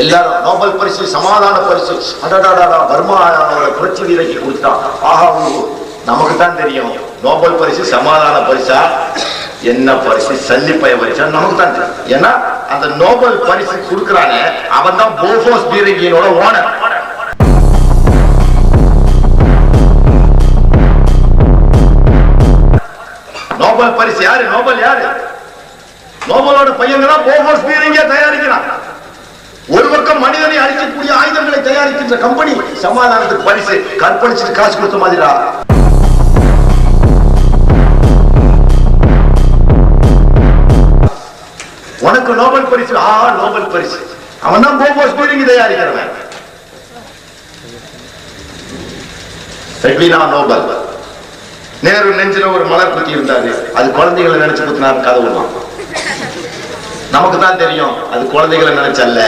எல்லாரும் நோபல் பரிசு சமாதான பரிசு அடடாடா பர்மா புரட்சி வீரக்கு கொடுத்தான் ஆஹா நமக்கு தான் தெரியும். நோபல் பரிசு சமாதான பரிசா? என்ன பரிசு? சல்லிப்பய பரிசா? நமக்கு தான் தெரியும். ஏன்னா அந்த நோபல் பரிசு கொடுக்கறானே அவன் தான் போஃபோஸ் பீரங்கியனோட ஓனர். நோபல் பரிசு யாரு? நோபல் யாரு? நோபலோட பையங்க தான் போஃபோஸ் பீரங்கிய தயாரிக்கிறான். ஒரு பக்கம் மனிதனை அழிக்கக்கூடிய ஆயுதங்களை தயாரிக்கின்ற கம்பெனி சமாதானத்துக்கு பரிசு. கற்பழிச்சுட்டு காசு கொடுத்த மாதிரா உனக்கு நோபல் பரிசு ஆ நோபல் பரிசு. அவன் தான் போபோஸ் பீரிங்கி தயாரிக்கிறவன். ரெட்லினா நோபல். நேரு நெஞ்சில ஒரு மலர் குத்தி இருந்தாரு. அது குழந்தைகளை நினைச்சு குத்தினார் கதவுலாம் நமக்கு தான் தெரியும் அது குழந்தைகளை நினைச்சல்ல.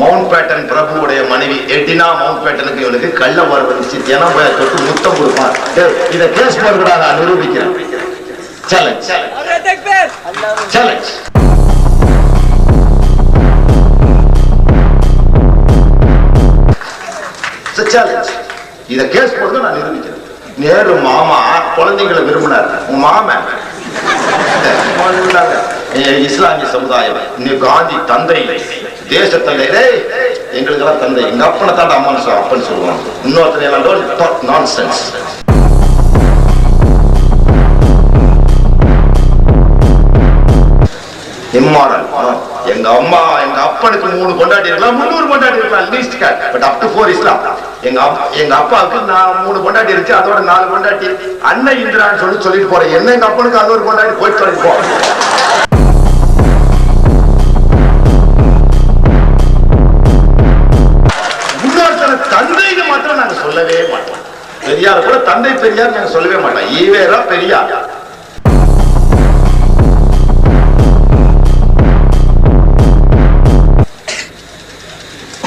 மவுண்ட் பேட்டன் பிரபுவுடைய மனைவி எட்டினா மவுண்ட் பேட்டனுக்கு இவனுக்கு கள்ள வரவு தினம் போய் தொட்டு முத்தம் கொடுப்பான். இதை கேஸ் போடுறா நான் நிரூபிக்கிறேன். சேலஞ்ச் சேலஞ்ச் சேலஞ்ச் இதை கேஸ் போடுறது நான் நிரூபிக்கிறேன். நேரு மாமா குழந்தைங்களை விரும்பினார். உன் மாமன் இஸ்லாமிய சமுதாயம் இன்னைக்கு காந்தி தந்தை தேச தந்தையிலே எங்களுக்கெல்லாம் தந்தை. எங்க அப்பனை தாண்ட அம்மான்னு அப்பன்னு சொல்லுவாங்க. இன்னொருத்தர் நான் சென்ஸ் இம்மாரல் எங்க அம்மா எங்க அப்பனுக்கு மூணு கொண்டாடி இருக்கலாம் முன்னூறு கொண்டாடி இருக்கலாம் least gate but up to four இஸ்லாம் எங்க எங்க அப்பாவுக்கு நான் மூணு கொண்டாடி இருந்துச்சு அதோட நாலு கொண்டாட்டி அண்ணன் இந்திரான்னு சொல்லி சொல்லிட்டு போறேன். என்ன எங்க அப்பனுக்கு அது ஒரு கொண்டாடி போயிட்டு சொல்லிட்டு போ. இது மட்டும் நாங்க சொல்லவே மாட்டோம். பெரியார் கூட தந்தை பெரியார் நாங்க சொல்லவே மாட்டோம். ஈவேரா பெரியார்.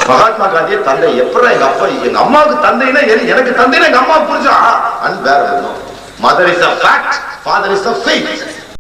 மகாத்மா காந்திய தந்தை எப்படா எங்க அப்பா எங்க அம்மாவுக்கு தந்தைனா எனக்கு தந்தைனா எங்க அம்மா புரிஞ்சா? Unfair mother is a fact father is a fact